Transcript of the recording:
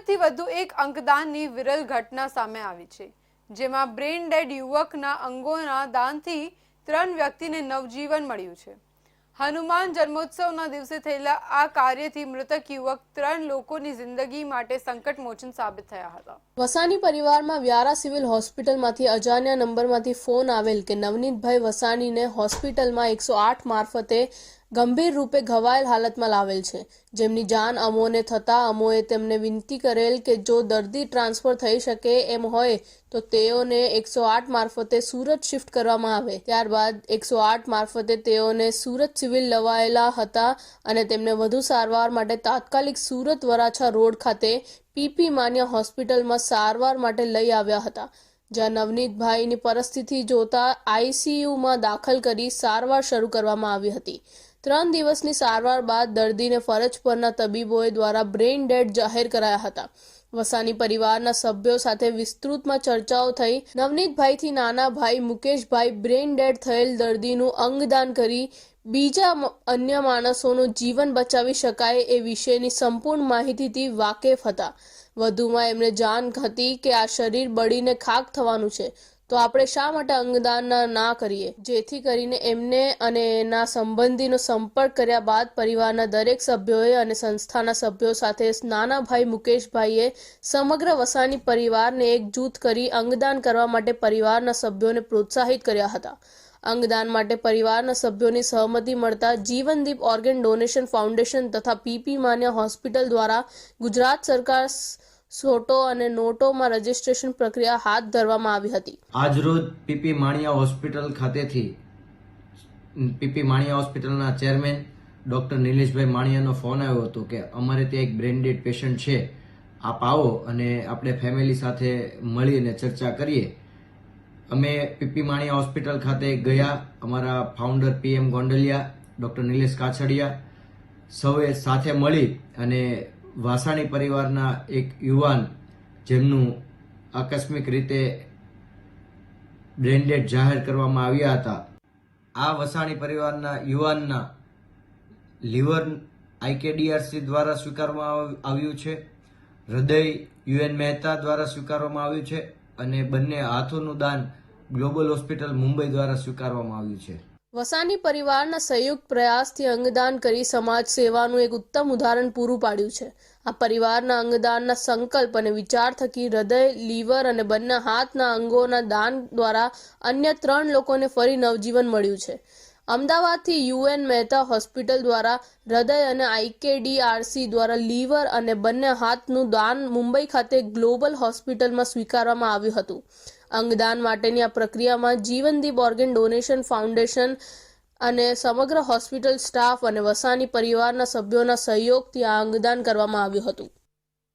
સુરતથી વધુ એક અંગદાનની વિરલ ઘટના સામે આવી છે, જેમાં બ્રેઇન ડેડ યુવકના અંગોના દાનથી ત્રણ વ્યક્તિને નવજીવન મળ્યું છે. હનુમાન જન્મોત્સવના દિવસે થયેલા આ કાર્યથી મૃતક યુવક ત્રણ લોકોની જિંદગી માટે સંકટમોચન સાબિત થયા હતા. વસાની પરિવારમાં વ્યારા સિવિલ હોસ્પિટલમાંથી અજાણ્યા નંબરમાંથી ફોન આવેલ કે નવનીતભાઈ વસાણીને હોસ્પિટલમાં એકસો આઠ મારફતે ગંભીર રૂપે ઘવાયેલ હાલતમાં લાવેલ છે. જેમની જાન અમોને થતાં અમોએ તેમને વિનંતી કરેલ કે જો દર્દી ટ્રાન્સફર થઈ શકે એમ હોય તો તેઓને એકસો આઠ મારફતે સુરત શિફ્ટ કરવામાં આવે. ત્યારબાદ એકસો આઠ મારફતે તેઓને સુરત સિવિલ લવાયેલા હતા અને તેમને વધુ સારવાર માટે તાત્કાલિક સુરત વરાછા રોડ ખાતે પીપી માન્ય હોસ્પિટલમાં સારવાર માટે લઈ આવ્યા હતા. જ્યાં નવનીતભાઈની પરિસ્થિતિ જોતા આઈસીયુમાં દાખલ કરી સારવાર શરૂ કરવામાં આવી હતી. ત્રણ દિવસની સારવાર બાદ દર્દીને ફરજ પરના તબીબોએ દ્વારા બ્રેઇન ડેડ જાહેર કરાયા હતા. વસાની પરિવારના સભ્યો સાથે વિસ્તૃતમાં ચર્ચાઓ થઈ. નવનીતભાઈથી નાના ભાઈ મુકેશભાઈ બ્રેઇન ડેડ થયેલ દર્દીનું અંગદાન કરી બીજા અન્ય માણસોનું જીવન બચાવી શકાય એ વિશેની સંપૂર્ણ માહિતીથી વાકેફ હતા. વધુમાં એમને જાણ હતી કે આ શરીર બળીને ખાક થવાનું છે. તો આપણે શા માટે અંગદાન ના- કરીએ? જેથી કરીને એમને અને એના સંબંધીનો સંપર્ક કર્યા બાદ પરિવારના દરેક સભ્યોએ અને સંસ્થાના સભ્યો સાથે નાના ભાઈ મુકેશભાઈએ સમગ્ર વસાની પરિવારને એક જૂથ કરી અંગદાન કરવા માટે પરિવારના સભ્યોને પ્રોત્સાહિત કર્યા હતા. અંગદાન માટે પરિવારના સભ્યોની સહમતિ મળતા જીવનદીપ ઓર્ગન ડોનેશન ફાઉન્ડેશન તથા પીપી માન્ય હોસ્પિટલ દ્વારા ગુજરાત સરકાર સોટો અને નોટોમાં રજીસ્ટ્રેશન પ્રક્રિયા હાથ ધરવામાં આવી હતી. આજરોજ પીપી માણિયા હોસ્પિટલ ખાતેથી પીપી માણિયા હોસ્પિટલના ચેરમેન ડૉક્ટર નિલેશભાઈ માણિયાનો ફોન આવ્યો હતો કે અમારે ત્યાં એક બ્રેન્ડેડ પેશન્ટ છે, આપ આવો અને આપણે ફેમિલી સાથે મળીને ચર્ચા કરીએ. અમે પીપી માણિયા હોસ્પિટલ ખાતે ગયા, અમારા founder PM Gondaliya, doctor Nilesh Kachhadiya, સૌએ સાથે મળી અને વાસાણી પરિવારના એક યુવાન જેમનું આકસ્મિક રીતે બ્રેન્ડેડ જાહેર કરવામાં આવ્યા હતા. આ વસાણી પરિવારના યુવાનના લીવર આઈકેડીઆરસી દ્વારા સ્વીકારવામાં આવ્યું છે. હૃદય યુએન મહેતા દ્વારા સ્વીકારવામાં આવ્યું છે અને બંને હાથોનું દાન ગ્લોબલ હોસ્પિટલ મુંબઈ દ્વારા સ્વીકારવામાં આવ્યું છે. વસાની પરિવારના સંયુક્ત પ્રયાસથી અંગદાન કરી સમાજ સેવાનું એક ઉત્તમ ઉદાહરણ પૂરું પાડ્યું છે. આ પરિવારના અંગદાનના સંકલ્પ અને વિચાર થકી હૃદય, લીવર અને બંને હાથના અંગોના દાન દ્વારા અન્ય ત્રણ લોકોને ફરી નવજીવન મળ્યું છે. અમદાવાદથી યુએન મહેતા હોસ્પિટલ દ્વારા હૃદય અને આઈકેડીઆરસી દ્વારા લીવર અને બંને હાથનું દાન મુંબઈ ખાતે ગ્લોબલ હોસ્પિટલમાં સ્વીકારવામાં આવ્યું હતું. અંગદાન માટેની આ પ્રક્રિયામાં જીવનદીપ ઓર્ગેન ડોનેશન ફાઉન્ડેશન અને સમગ્ર હોસ્પિટલ સ્ટાફ અને વસાની પરિવારના સભ્યોના સહયોગથી આ અંગદાન કરવામાં આવ્યું હતું.